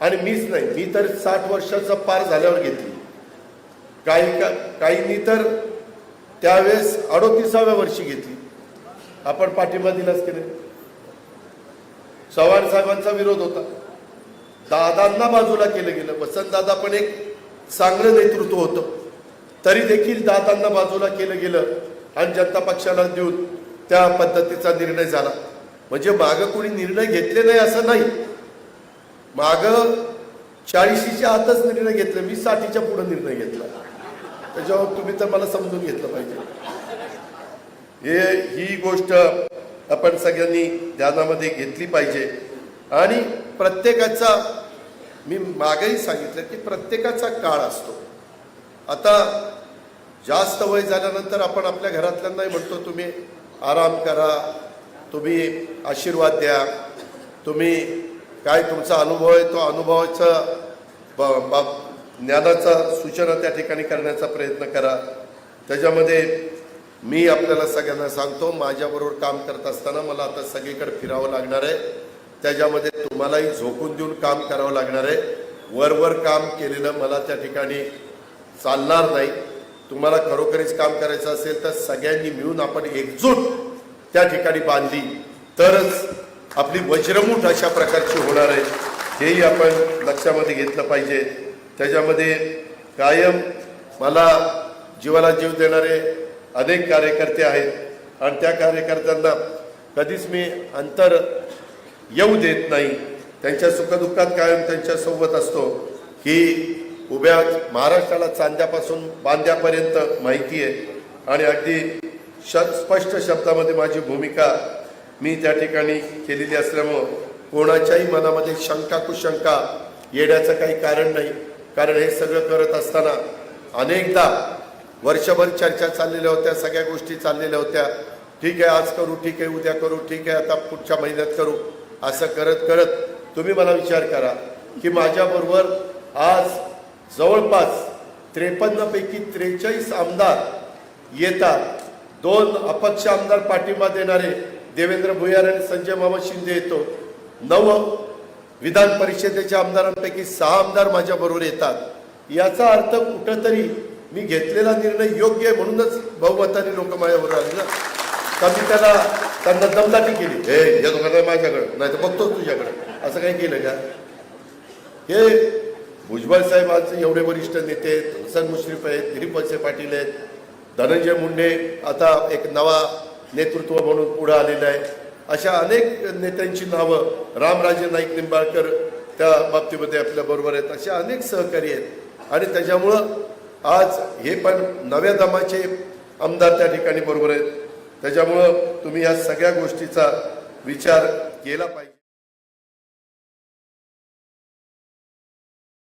आणि मीच नाही मी तर साठ वर्षाचा पार झाल्यावर घेतली. काही का काहींनी तर त्यावेळेस अडोतीसाव्या वर्षी घेतली. आपण पाठिंबा दिलाच की नाही? चव्हाण साहेबांचा विरोध होता. दादांना बाजूला केलं गेलं. वसंतदादा पण एक चांगलं नेतृत्व होतं. तरी देखील दादांना बाजूला केलं गेलं आणि जनता पक्षाला देऊन त्या पद्धतीचा निर्णय झाला. म्हणजे मागं कोणी निर्णय घेतले नाही असं नाही. मागं चाळीशीच्या आतच निर्णय घेतलं मी साठीच्या पुढे निर्णय घेतला. त्याच्यावर तुम्ही तर मला समजून घेतलं पाहिजे. हे ही गोष्ट आपण सगळ्यांनी ध्यानामध्ये घेतली पाहिजे. आणि प्रत्येकाचा मी मागही सांगितलं की प्रत्येकाचा काळ असतो. आता जास्त वय झाल्यानंतर आपण आपल्या घरातल्यांनाही म्हणतो तुम्ही आराम करा तुम्ही आशीर्वाद द्या तुम्ही काय तुमचा अनुभव आहे? तो अनुभवाचा ब- ज्ञानाचा सूचना त्या ठिकाणी करण्याचा प्रयत्न करा. त्याच्यामध्ये मी आपल्याला सगळ्यांना सांगतो माझ्याबरोबर काम करत असताना मला आता सगळीकडे फिरावं लागणार आहे. त्याच्यामध्ये तुम्हालाही झोकून देऊन काम करावं लागणार आहे. वरवर काम केलेलं मला त्या ठिकाणी चालणार नाही. तुम्हाला खरोखरीच काम करायचं असेल तर सगळ्यांनी मिळून आपण एकजूट त्या ठिकाणी बांधली. तरच आपली वज्रमूठ अशा प्रकारची होणार आहे हेही आपण लक्षामध्ये घेतलं पाहिजे. त्याच्यामध्ये कायम मला जीवाला जीव देणारे अनेक कार्यकर्ते आहेत आणि त्या कार्यकर्त्यांना कधीच मी अंतर येऊ देत नाही. त्यांच्या सुखदुःखात कायम त्यांच्यासोबत असतो. ही उभ्या महाराष्ट्राला चांद्यापासून बांद्यापर्यंत माहिती आहे. आणि अगदी श स्पष्ट शब्दामध्ये माझी भूमिका मी त्या ठिकाणी केलेली असल्यामुळं कोणाच्याही मनामध्ये शंका कुशंका येण्याचं काही कारण नाही. कारण हे सगळं करत असताना अनेकदा वर्षभर चर्चा चाललेल्या होत्या सगळ्या गोष्टी चाललेल्या होत्या. ठीक आहे आज करू ठीक आहे उद्या करू ठीक आहे आता पुढच्या महिन्यात करू. असं करत करत तुम्ही मला विचार करा की माझ्याबरोबर आज जवळपास त्रेपन्नपैकी त्रेचाळीस आमदार येतात. दोन अपक्ष आमदार पाठिंबा देणारे देवेंद्र भुयार आणि संजय मामा शिंदे येतो. नव विधान परिषदेच्या आमदारांपैकी सहा आमदार माझ्या बरोबर येतात. याचा अर्थ कुठंतरी मी घेतलेला निर्णय योग्य आहे म्हणूनच बहुमताने लोक माझ्यावर आले ना. का मी त्याला त्यांना दमदाटी केली. हे या दोघांना माझ्याकडं. नाही तर बघतो तुझ्याकडे. असं काही केलं का? हे भुजबळ साहेब आज एवढे वरिष्ठ नेते आहेत. हसन मुश्रीफ आहेत दिलीप वळसे पाटील आहेत. धनंजय मुंडे आता एक नवा नेतृत्व म्हणून पुढे आलेलं आहे. अशा अनेक नेत्यांची नावं रामराजे नाईक निंबाळकर त्या बाबतीमध्ये आपल्या बरोबर आहेत. अशा अनेक सहकारी आहेत. आणि त्याच्यामुळं आज हे पण नव्या दमाचे आमदार त्या ठिकाणी बरोबर आहेत. त्याच्यामुळं तुम्ही या सगळ्या गोष्टीचा विचार केला पाहिजे.